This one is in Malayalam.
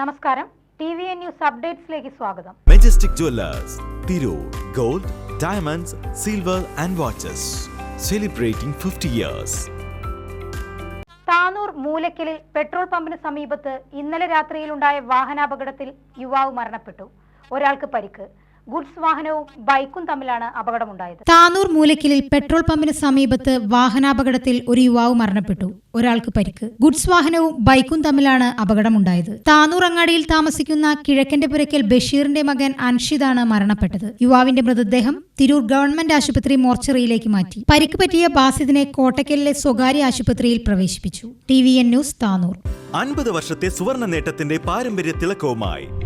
നമസ്കാരം. ടി വി എൻ ന്യൂസ് അപ്ഡേറ്റ്സിലേക്ക് സ്വാഗതം. Majestic Jewellers Tirur gold diamonds silver and watches celebrating fifty years Tanur മൂലക്കലിൽ petrol പമ്പിന് സമീപത്ത് ഇന്നലെ രാത്രിയിലുണ്ടായ വാഹനാപകടത്തിൽ യുവാവ് മരണപ്പെട്ടു. ഒരാൾക്ക് പരിക്ക്. ഗുഡ്സ് വാഹനവും ബൈക്കും തമ്മിലാണ് അപകടമുണ്ടായത്. താനൂർ മൂലക്കിലിൽ പെട്രോൾ പമ്പിന് സമീപത്ത് വാഹനാപകടത്തിൽ ഒരു യുവാവ് മരണപ്പെട്ടു. ഒരാൾക്ക് പരിക്ക്. ഗുഡ്സ് വാഹനവും ബൈക്കും തമ്മിലാണ് അപകടമുണ്ടായത്. താനൂർ അങ്ങാടിയിൽ താമസിക്കുന്ന കിഴക്കന്റെ പുരയ്ക്കൽ ബഷീറിന്റെ മകൻ അൻഷിദാണ് മരണപ്പെട്ടത്. യുവാവിന്റെ മൃതദേഹം തിരൂർ ഗവൺമെന്റ് ആശുപത്രി മോർച്ചറിയിലേക്ക് മാറ്റി. പരിക്ക് പറ്റിയ ബാസിദിനെ കോട്ടക്കലിലെ സ്വകാര്യ ആശുപത്രിയിൽ പ്രവേശിപ്പിച്ചു. T V N news Tanur. അൻപത് വർഷത്തെ സുവർണ നേട്ടത്തിന്റെ പാരമ്പര്യ തിളക്കവുമായി